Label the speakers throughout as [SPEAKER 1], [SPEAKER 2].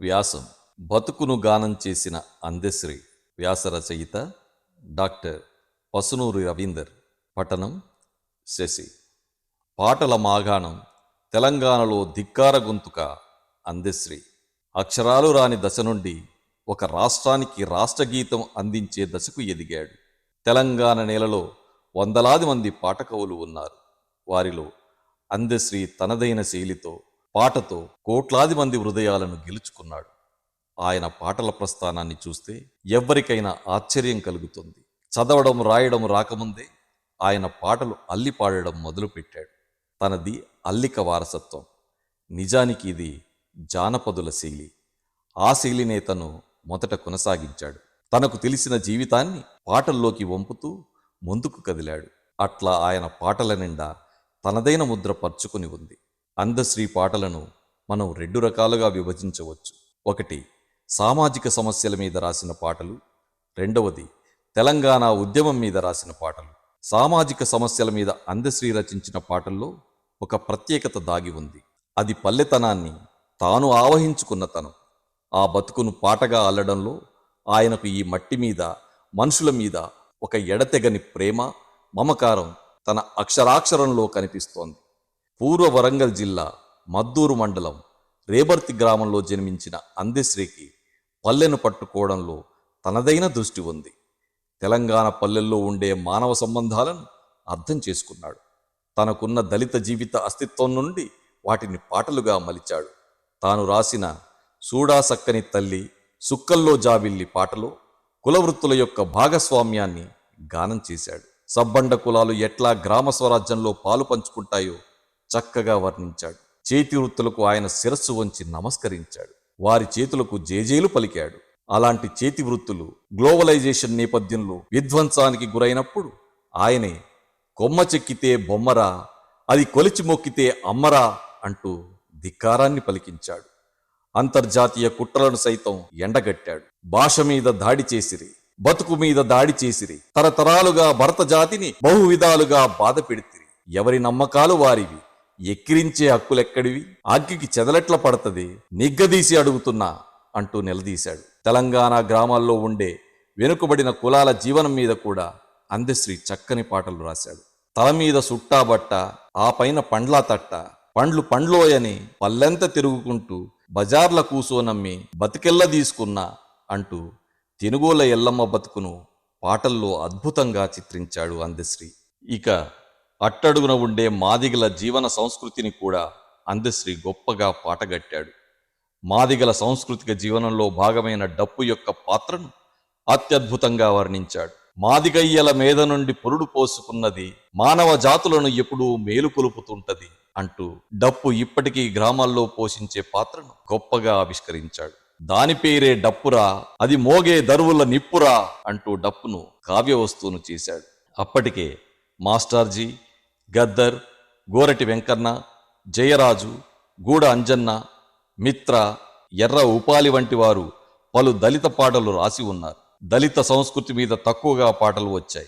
[SPEAKER 1] వ్యాసం బతుకును గానం చేసిన అందశ్రీ వ్యాస రచయిత డాక్టర్ పసునూరి రవీందర్. పఠనం శశి. పాటల మాగాణం తెలంగాణలో ధిక్కార గొంతుక అందశ్రీ అక్షరాలు రాని దశ నుండి ఒక రాష్ట్రానికి రాష్ట్రగీతం అందించే దశకు ఎదిగాడు. తెలంగాణ నేలలో వందలాది మంది పాటకవులు ఉన్నారు. వారిలో అందశ్రీ తనదైన శైలితో పాటతో కోట్లాది మంది హృదయాలను గెలుచుకున్నాడు. ఆయన పాటల ప్రస్థానాన్ని చూస్తే ఎవ్వరికైనా ఆశ్చర్యం కలుగుతుంది. చదవడం రాయడం రాకముందే ఆయన పాటలు అల్లి పాడడం మొదలుపెట్టాడు. తనది అల్లిక వారసత్వం. నిజానికి ఇది జానపదుల శైలి. ఆ శైలినే తను మొదట కొనసాగించాడు. తనకు తెలిసిన జీవితాన్ని పాటల్లోకి వంపుతూ ముందుకు కదిలాడు. అట్లా ఆయన పాటల నిండా తనదైన ముద్ర పరుచుకుని ఉంది. అందశ్రీ పాటలను మనం రెండు రకాలుగా విభజించవచ్చు. ఒకటి సామాజిక సమస్యల మీద రాసిన పాటలు. రెండవది తెలంగాణ ఉద్యమం మీద రాసిన పాటలు. సామాజిక సమస్యల మీద అందశ్రీ రచించిన పాటల్లో ఒక ప్రత్యేకత దాగి ఉంది. అది పల్లెతనాన్ని తాను ఆవహించుకున్న తను. ఆ బతుకును పాటగా అల్లడంలో ఆయనకు ఈ మట్టి మీద మనుషుల మీద ఒక ఎడతెగని ప్రేమ మమకారం తన అక్షరాక్షరంలో కనిపిస్తోంది. పూర్వ వరంగల్ జిల్లా మద్దూరు మండలం రేబర్తి గ్రామంలో జన్మించిన అందశ్రీకి పల్లెను పట్టుకోవడంలో తనదైన దృష్టి ఉంది. తెలంగాణ పల్లెల్లో ఉండే మానవ సంబంధాలను అర్థం చేసుకున్నాడు. తనకున్న దళిత జీవిత అస్తిత్వం నుండి వాటిని పాటలుగా మలిచాడు. తాను రాసిన సూడా సక్కని తల్లి సుక్కల్లో జాబిల్లి పాటలో కులవృత్తుల యొక్క భాగస్వామ్యాన్ని గానం చేశాడు. సబ్బండ కులాలు ఎట్లా గ్రామ స్వరాజ్యంలో పాలు పంచుకుంటాయో చక్కగా వర్ణించాడు. చేతి వృత్తులకు ఆయన శిరస్సు వంచి నమస్కరించాడు. వారి చేతులకు జేజేలు పలికాడు. అలాంటి చేతి వృత్తులు గ్లోబలైజేషన్ నేపథ్యంలో విధ్వంసానికి గురైనప్పుడు ఆయనే కొమ్మ చెక్కితే బొమ్మరా అది కొలిచి మొక్కితే అమ్మరా అంటూ ధిక్కారాన్ని పలికించాడు. అంతర్జాతీయ కుట్రలను సైతం ఎండగట్టాడు. భాష మీద దాడి చేసిరి బతుకు మీద దాడి చేసిరి తరతరాలుగా భరత జాతిని బహు విధాలుగా బాధ పెడితిరి ఎవరి నమ్మకాలు వారివి? ఎక్కిరించే హక్కులెక్కడివి? అగ్గికి చెదలెట్ల పడతది? నిగ్గదీసి అడుగుతున్నా అంటూ నిలదీశాడు. తెలంగాణ గ్రామాల్లో ఉండే వెనుకబడిన కులాల జీవనం మీద కూడా అందశ్రీ చక్కని పాటలు రాశాడు. తల మీద సుట్టాబట్ట ఆ పైన పండ్లా తట్ట పండ్లు పండ్లోయని పల్లెంత తిరుగుకుంటూ బజార్ల కూసోనమ్మి బతికెల్ల తీసుకున్నా అంటూ తినుగోల ఎల్లమ్మ బతుకును పాటల్లో అద్భుతంగా చిత్రించాడు అందశ్రీ ఇక అట్టడుగున ఉండే మాదిగల జీవన సంస్కృతిని కూడా అందశ్రీ గొప్పగా పాటగట్టాడు. మాదిగల సాంస్కృతిక జీవనంలో భాగమైన డప్పు యొక్క పాత్రను అత్యద్భుతంగా వర్ణించాడు. మాదిగయ్యల మీద నుండి పొరుడు పోసుకున్నది మానవ జాతులను ఎప్పుడూ మేలుకొలుపుతుంటది అంటూ డప్పు ఇప్పటికీ గ్రామాల్లో పోషించే పాత్రను గొప్పగా ఆవిష్కరించాడు. దాని పేరే డప్పురా అది మోగే దరువుల నిప్పురా అంటూ డప్పును కావ్య వస్తువును చేశాడు. అప్పటికే మాస్టార్జీ గద్దర్ గోరటి వెంకన్న జయరాజు గూడ అంజన్న మిత్ర ఎర్ర ఉపాలి వంటి వారు పలు దళిత పాటలు రాసి ఉన్నారు. దళిత సంస్కృతి మీద తక్కువగా పాటలు వచ్చాయి.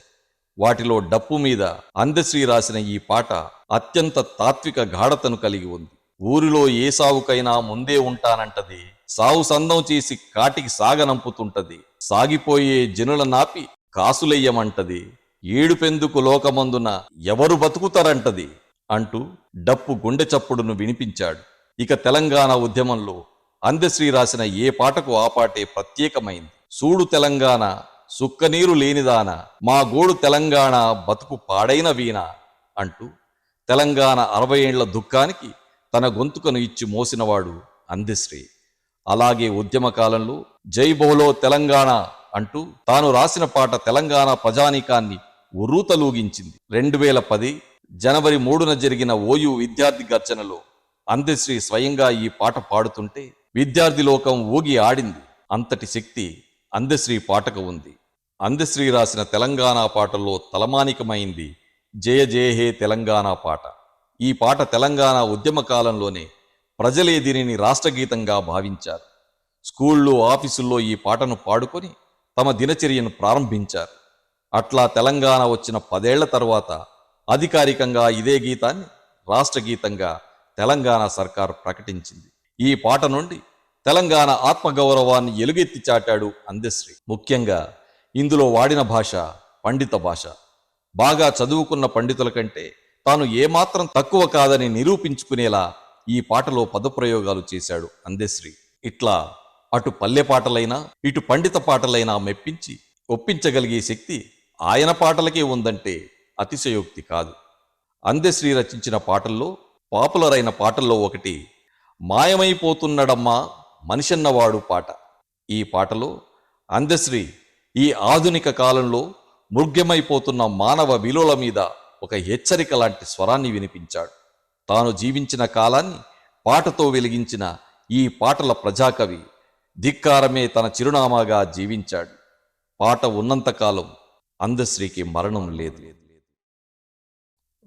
[SPEAKER 1] వాటిలో డప్పు మీద అందశ్రీ రాసిన ఈ పాట అత్యంత తాత్విక గాఢతను కలిగి ఉంది. ఊరిలో ఏ సావుకైనా ముందే ఉంటానంటది. సావు సందం చేసి కాటికి సాగనంపుతుంటది. సాగిపోయే జనుల నాపి కాసులెయ్యమంటది. ఏడుపెందుకు లోకమందున ఎవరు బతుకుతారంటది అంటూ డప్పు గుండె చప్పుడును వినిపించాడు. ఇక తెలంగాణ ఉద్యమంలో అందశ్రీ రాసిన ఏ పాటకు ఆ పాటే ప్రత్యేకమైంది. సూడు తెలంగాణ సుక్కనీరు లేనిదాన మా గోడు తెలంగాణ బతుకు పాడైన వీణ అంటూ తెలంగాణ అరవై ఏండ్ల దుఃఖానికి తన గొంతుకను ఇచ్చి మోసినవాడు అందశ్రీ. అలాగే ఉద్యమ కాలంలో జై బోలో తెలంగాణ అంటూ తాను రాసిన పాట తెలంగాణ ప్రజానీకాన్ని ఉరూతలూగించింది రెండు వేల పది జనవరి మూడున జరిగిన ఓయూ విద్యార్థి గర్జనలో అందశ్రీ స్వయంగా ఈ పాట పాడుతుంటే విద్యార్థి లోకం ఊగి ఆడింది. అంతటి శక్తి అందశ్రీ పాటకు ఉంది. అందశ్రీ రాసిన తెలంగాణ పాటల్లో తలమానికమైంది జయ జయ హే తెలంగాణ పాట. ఈ పాట తెలంగాణ ఉద్యమ కాలంలోనే ప్రజలే దీనిని రాష్ట్రగీతంగా భావించారు. స్కూళ్ళు ఆఫీసుల్లో ఈ పాటను పాడుకొని తమ దినచర్యను ప్రారంభించారు. అట్లా తెలంగాణ వచ్చిన పదేళ్ళ తర్వాత అధికారికంగా ఇదే గీతాన్ని రాష్ట్ర గీతంగా తెలంగాణ సర్కార్ ప్రకటించింది. ఈ పాట నుండి తెలంగాణ ఆత్మగౌరవాన్ని ఎలుగెత్తి చాటాడు అందశ్రీ ముఖ్యంగా ఇందులో వాడిన భాష పండిత భాష. బాగా చదువుకున్న పండితుల కంటే తాను ఏమాత్రం తక్కువ కాదని నిరూపించుకునేలా ఈ పాటలో పదప్రయోగాలు చేశాడు అందశ్రీ ఇట్లా అటు పల్లె పాటలైనా ఇటు పండిత పాటలైనా మెప్పించి ఒప్పించగలిగే శక్తి ఆయన పాటలకే ఉందంటే అతిశయోక్తి కాదు. అందశ్రీ రచించిన పాటల్లో పాపులర్ అయిన పాటల్లో ఒకటి మాయమైపోతున్నడమ్మా మనిషన్నవాడు పాట. ఈ పాటలో అందశ్రీ ఈ ఆధునిక కాలంలో మృగ్యమైపోతున్న మానవ విలువల మీద ఒక హెచ్చరిక లాంటి స్వరాన్ని వినిపించాడు. తాను జీవించిన కాలాన్ని పాటతో వెలిగించిన ఈ పాటల ప్రజాకవి ధిక్కారమే తన చిరునామాగా జీవించాడు. పాట ఉన్నంతకాలం అందశ్రీకి మరణం లేదు.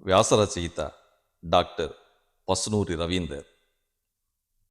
[SPEAKER 1] వ్యాసరచయిత డాక్టర్ పసునూరి రవీందర్